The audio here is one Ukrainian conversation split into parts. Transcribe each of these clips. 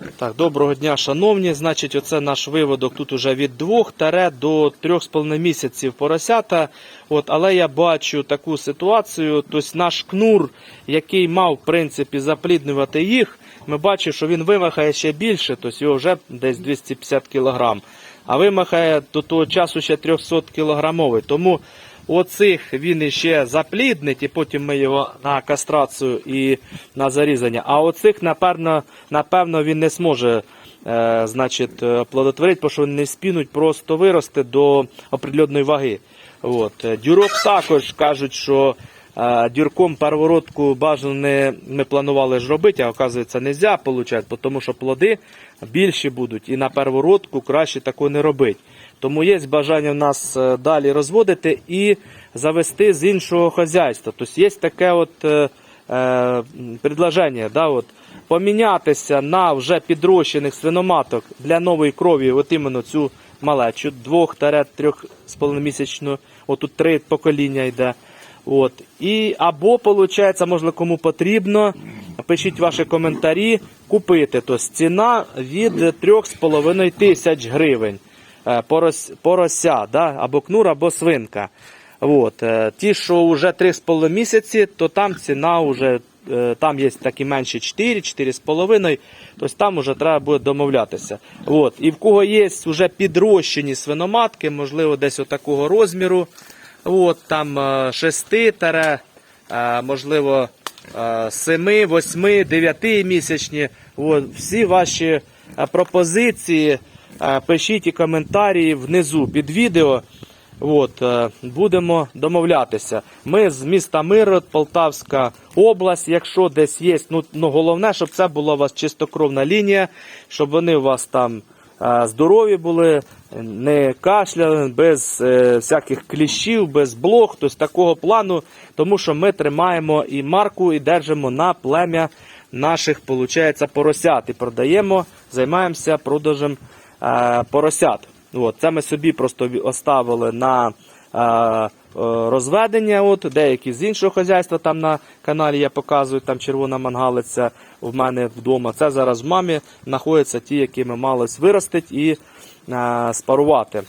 Так, доброго дня, шановні. Значить, оце наш виводок тут уже від 2 таре до 3,5 місяців поросята. От, але я бачу таку ситуацію. Тобто наш кнур, який мав в принципі запліднювати їх, ми бачимо, що він вимахає ще більше, тобто його вже десь 250 кг. А вимахає до того часу ще 300 кілограмовий. Тому оцих він іще запліднить, і потім ми його на кастрацію і на зарізання. А оцих, напевно, напевно він не зможе е, значить, плодотворити, тому що вони не спінуть, просто вирости до определеної ваги. От. Дюрок також кажуть, що дюрком первородку бажано не ми планували ж робити, а оказується, не можна получати, тому що плоди більші будуть і на первородку краще такого не робити. Тому є бажання в нас е, далі розводити і завести з іншого хазяйства. Тобто є таке от е, е, предложення, да, от, помінятися на вже підрощених свиноматок для нової крові, от іменно цю малечу, 2-3,5 місячну, отут три покоління йде. От. І, або, виходить, можливо, кому потрібно, пишіть ваші коментарі, купити. Тобто ціна від 3,5 тисяч гривень. Е, порос, порося, да? або кнур, або свинка. От. е, Ті, що вже 3,5 місяці, то там ціна вже, е, там є такі менші 4, 4,5, тобто там вже треба буде домовлятися. От. І в кого є вже підрощені свиноматки, можливо, десь отакого розміру, от, там 6 таре, е, можливо, 7, 8, 9 місячні. От, всі ваші е, пропозиції е, пишіть і коментарі внизу під відео. От, е, будемо домовлятися. Ми з міста Мирот, Полтавська область. Якщо десь є, ну, ну головне, щоб це була у вас чистокровна лінія, щоб вони у вас там е, здорові були, не кашляли, без е, всяких кліщів, без блох, тобто такого плану, тому що ми тримаємо і марку, і держимо на плем'я наших, виходить, поросят. І продаємо, займаємося продажем е, поросят. От, це ми собі просто оставили на розведення. От, деякі з іншого хазяйства там на каналі я показую, там червона мангалиця в мене вдома. Це зараз в мамі знаходяться ті, які ми мали виростити і е, спарувати.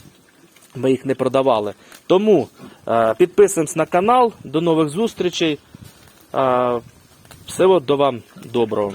Ми їх не продавали. Тому е, підписуємось на канал. До нових зустрічей. Е, всього до вам доброго.